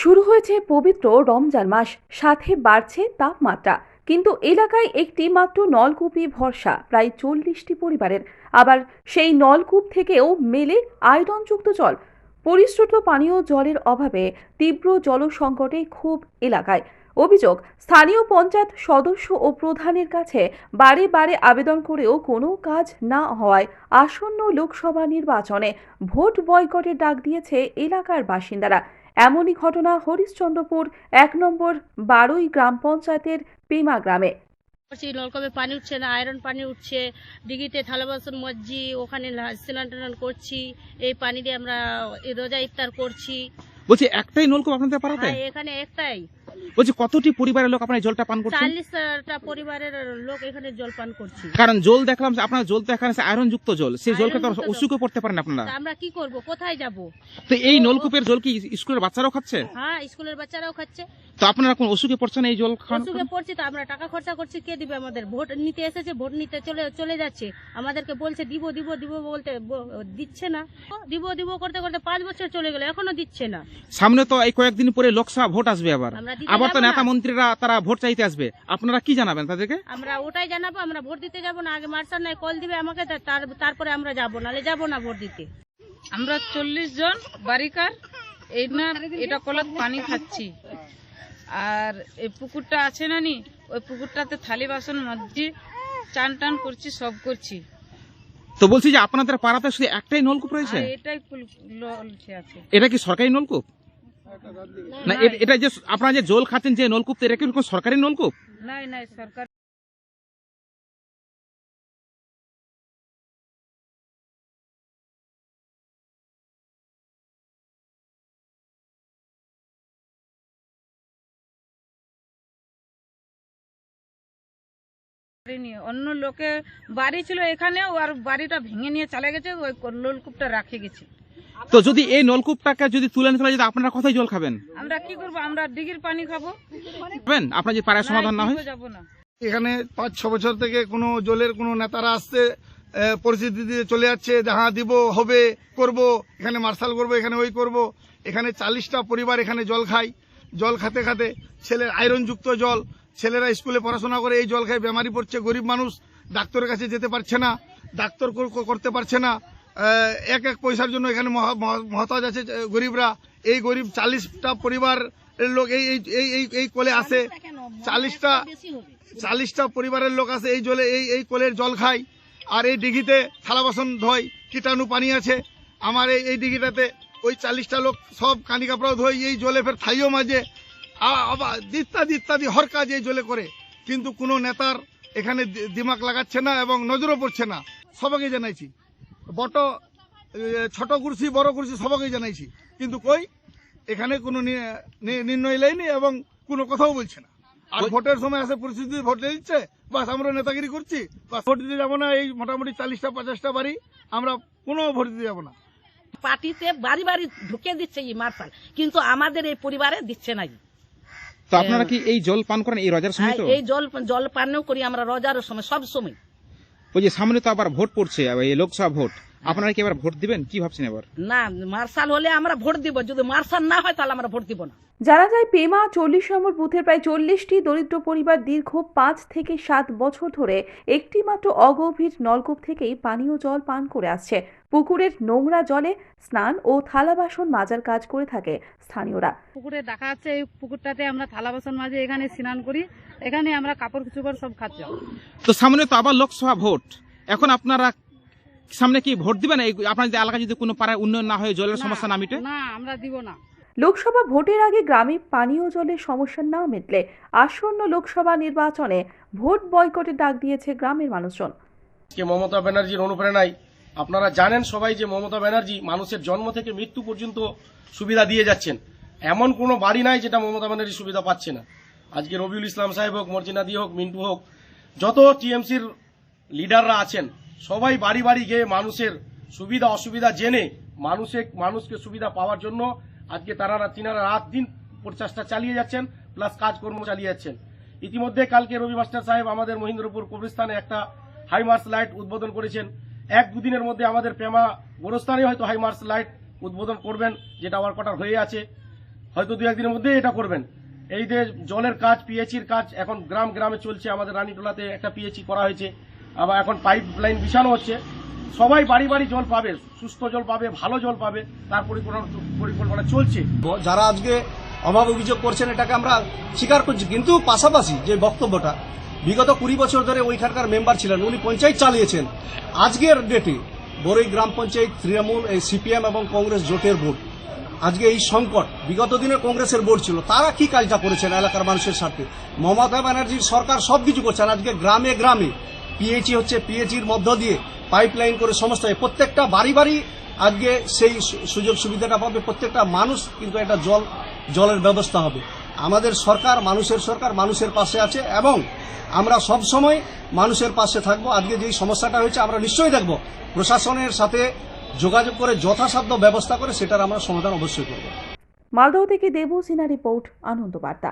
শুরু হয়েছে পবিত্র রমজান মাস, সাথে বাড়ছে তাপমাত্রা। কিন্তু এলাকায় একটি মাত্র নলকূপই ভরসা, প্রায় চল্লিশটি পরিবারের। আবার সেই নলকূপ থেকেও মেলে আয়রনযুক্ত জল। পরিশ্রুত পানীয় জলের অভাবে তীব্র জলসংকটে খুব এলাকায়। অভিযোগ, স্থানীয় পঞ্চায়েত সদস্য ও প্রধানের কাছে বারে বারে আবেদন করেও কোনো কাজ না হওয়ায় আসন্ন লোকসভা নির্বাচনে ভোট বয়কটের ডাক দিয়েছে এলাকার বাসিন্দারা। এমনই ঘটনা হরিশ্চন্দ্রপুর এক নম্বর বারোই গ্রাম পঞ্চায়েতের পেমা গ্রামে। নলকবে পানি উঠছে না, আয়রন পানি উঠছে, ডিগিতে থালা বাসন মজ্জি ওখানে স্নান করছি, এই পানি দিয়ে আমরা রোজা ইফতার করছি। বলছি একটাই নলকূপ আপনাদের পাড়াতে? আর এখানে একটাই। বলছি কতটি পরিবারের লোক আপনার জলটা পান করছেন? চাল্লিশটা পরিবারের লোক এখানে জল পান করছি। কারণ জল দেখলাম আপনার জল তো এখানে আয়রন যুক্ত জল সেই জলকে তো অসুখে পড়তে পারেন আপনারা। আমরা কি করব? কোথায় যাব? তো এই নলকূপের জল কি স্কুলের বাচ্চারাও খাচ্ছে? হ্যাঁ স্কুলের বাচ্চারাও খাচ্ছে। তো আপনারা কোন অসুখে পড়ছেন এই জল খান অসুখে পড়ছি তো আমরা টাকা খরচা করছি কে দিবে আমাদের? ভোট নিতে এসেছে ভোট নিতে চলে চলে যাচ্ছে। আমাদেরকে বলছে দিব দিব দিব বলতে দিচ্ছে না। দিব দিব করতে করতে পাঁচ বছর চলে গেল এখনও দিচ্ছে না। সামনে তো এই কয়েকদিন পরে লোকসভা ভোট আসবে আবার। আবার তো নেতা মন্ত্রীরা তারা ভোট চাইতে আসবে। আপনারা কি জানাবেন তাদেরকে? আমরা ওটাই জানাব আমরা ভোট দিতে যাব না আগে মার্শাল নাই কল দিবে আমাকে তার তারপরে আমরা যাব নাহলে যাব না ভোট দিতে। আমরা চল্লিশ জন বাড়িকার এই না এটা কলত পানি খাচ্ছি। আর এই পুকুরটা আছে না নি ওই পুকুরটাতে থালি বাসন মধ্যে চান টান করছি সব করছি। তো বলছি যে আপনাদের পাড়াতে শুধু একটাই নলকূপ রয়েছে? এটাই আছে। এটা কি সরকারি নলকূপ? না এটা যে আপনারা যে জল খাচ্ছেন যে নলকূপ তো এটা কি কোনো সরকারি নলকূপ? না না সরকার করেনি। অন্য লোকে বাড়ি ছিল এখানে আর বাড়িটা ভেঙে নিয়ে চলে গেছে ওই নলকূপটা রাখে গেছে। তো যদি এই নলকূপটাকে যদি তুলে নিতে হয়, যদি আপনারা কোথায় জল খাবেন? আমরা কি করব? আমরা ডিগির পানি খাব। খাবেন? আপনার যদি পাড়ায় সমাধান না হয়? যাব না। এখানে পাঁচ ছ বছর থেকে কোনো জলের কোনো নেতারা আসছে পরিস্থিতি দিয়ে চলে যাচ্ছে দেখা দিব হবে করব এখানে মার্শাল করব এখানে ওই করব। এখানে চাল্লিশটা পরিবার এখানে জল খায়। জল খাতে খাতে ছেলের আয়রনযুক্ত জল ছেলেরা স্কুলে পড়াশোনা করে এই জল খায় বেমারি পড়ছে গরিব মানুষ ডাক্তারের কাছে যেতে পারছে না ডাক্তার করতে পারছে না এক এক পয়সার জন্য এখানে মহা- মহা- মহতাজ আছে গরিবরা। এই গরিব চাল্লিশটা পরিবারের লোক এই এই- এই এই কোলে আসে চাল্লিশটা চাল্লিশটা পরিবারের লোক আছে এই জলে এই এই কলের জল খায় আর এই দিঘিতে থালা বাসন ধোয় কীটাণু পানি আছে। আমার এই এই দিঘিটাতে ওই চাল্লিশটা লোক সব কানি কাপড়াও ধোয় এই জলে ফের থাইও মাঝে ইত্যাদি ইত্যাদি হর কাজ এই জলে করে কিন্তু কোনো নেতার এখানে দিমাগ লাগাচ্ছে না এবং নজরও পড়ছে না। সবাকে জানাইছি। বট ছোট কুর্সি বড় কুর্সি সবাকে জানাইছি। কিন্তু কই এখানে কোনো নির্ণয় নেয়নি এবং কোনো কথাও বলছে না। আর ভোটের সময় আসে পরিস্থিতি ভোট দিয়ে দিচ্ছে বাস আমরা নেতাগিরি করছি বাস ভোট দিতে যাব না এই মোটামুটি চাল্লিশটা পঞ্চাশটা বাড়ি আমরা কোনো ভোট দিতে যাব না। পার্টিতে বাড়ি বাড়ি ঢুকে দিচ্ছে এই মার্শাল কিন্তু আমাদের এই পরিবারে দিচ্ছে না। তো আপনারা কি এই জল পান করেন এই রজার সময় তো? এই জল জল পানও করি আমরা রোজার সময় সব সময়। ওই যে সামনে তো আবার ভোট পড়ছে লোকসভা ভোট। আপনারা কি এবার ভোট দিবেন? কি ভাবছেন এবার? না মার্শাল হলে আমরা ভোট দিব। যদি মার্শাল না হয় তাহলে আমরা ভোট দিব না। জানা যায় পেমা চল্লিশ নম্বর বুথের প্রায় চল্লিশটি দরিদ্র পরিবার দীর্ঘ পাঁচ থেকে সাত বছর ধরে একটি মাত্র অগভীর নলকূপ থেকেই পানীয় জল পান করে আসছে। পুকুরের নোংরা জলে স্নান ও থালা বাসন মাজার কাজ করে থাকে স্থানীয়রা। পুকুরে দেখা যাচ্ছে এই পুকুরটাতে আমরা থালা বাসন মাঝে এখানে স্নান করি। এখানে আমরা কাপড় চোপড় সব খাচ্ছি। তো সামনে তো আবার লোকসভা ভোট। এখন আপনারা সামনে কি ভোট দিবেন এই আপনাদের এলাকায় যদি কোনো পাড়ায় উন্নয়ন না হয় জলের সমস্যা না মিটে না আমরা দিব না। লোকসভা ভোটের আগে গ্রামে পানীয় জলের সমস্যা না মিটলে আসন্ন লোকসভা নির্বাচনে ভোট বয়কটের ডাক দিয়েছে গ্রামের মানুষজন। আজকে মমতা ব্যানার্জির অনুপ্রেরণায় আপনারা জানেন সবাই যে মমতা ব্যানার্জি মানুষের জন্ম থেকে মৃত্যু পর্যন্ত সুবিধা দিয়ে যাচ্ছেন। এমন কোনো বাড়ি নাই যেটা মমতা ব্যানার্জি সুবিধা পাচ্ছে না। আজকে রবিউল ইসলাম সাহেব হোক মর্জিনাদি হোক মিন্টু হোক যত টিএমসির লিডাররা আছেন সবাই বাড়ি বাড়ি গিয়ে মানুষের সুবিধা অসুবিধা জেনে মানুষের মানুষকে সুবিধা পাওয়ার জন্য আজকে তারা তিনারা রাত দিন প্রচেষ্টা চালিয়ে যাচ্ছেন প্লাস কাজকর্ম চালিয়ে যাচ্ছেন। ইতিমধ্যে কালকে রবি মাস্টার সাহেব আমাদের মহিন্দ্রপুর কবরস্থানে একটা হাই মার্স লাইট উদ্বোধন করেছেন। এক দুদিনের মধ্যে আমাদের পেমা গোরস্থানে হয়তো হাই মার্স লাইট উদ্বোধন করবেন, যেটা ওয়ার্ক অর্ডার হয়ে আছে। হয়তো দু একদিনের মধ্যে এটা করবেন। এই যে জলের কাজ পিএইচির কাজ এখন গ্রাম গ্রামে চলছে। আমাদের রানীটোলাতে একটা পিএইচি করা হয়েছে। আবার এখন পাইপ লাইন বিছানো হচ্ছে। সবাই বাড়ি বাড়ি জল পাবে, সুস্থ জল পাবে, ভালো জল পাবে, তার পরিকল্পনা পরিকল্পনা চলছে। যারা আজকে অভাব অভিযোগ করছেন, এটাকে আমরা স্বীকার করছি। কিন্তু পাশাপাশি যে বক্তব্যটা, বিগত কুড়ি বছর ধরে ওইখানকার মেম্বার ছিলেন, উনি পঞ্চায়েত চালিয়েছেন। আজকের ডেটে বড়ই গ্রাম পঞ্চায়েত, তৃণমূল, এই সিপিএম এবং কংগ্রেস জোটের ভোট। আজকে এই সংকট, বিগত দিনে কংগ্রেসের বোর্ড ছিল। তারা কি কাজটা করেছেন এলাকার মানুষের স্বার্থে? মমতা ব্যানার্জির সরকার সবকিছু করছেন। আজকে গ্রামে গ্রামে পিএইচি হচ্ছে পিএইচির মধ্য দিয়ে পাইপ লাইন করে সমস্ত প্রত্যেকটা বাড়ি বাড়ি আজকে সেই সুযোগ সুবিধাটা পাবে। প্রত্যেকটা মানুষ কিন্তু একটা জল, জলের ব্যবস্থা হবে। আমাদের সরকার মানুষের সরকার মানুষের পাশে আছে এবং আমরা সব সময় মানুষের পাশে থাকব। আজকে যেই সমস্যাটা হয়েছে, আমরা নিশ্চয়ই দেখব। প্রশাসনের সাথে যোগাযোগ করে যথাসাধ্য ব্যবস্থা করে সেটার আমরা সমাধান অবশ্যই করব। মালদহ থেকে দেবু সিনা রিপোর্ট আনন্দ বার্তা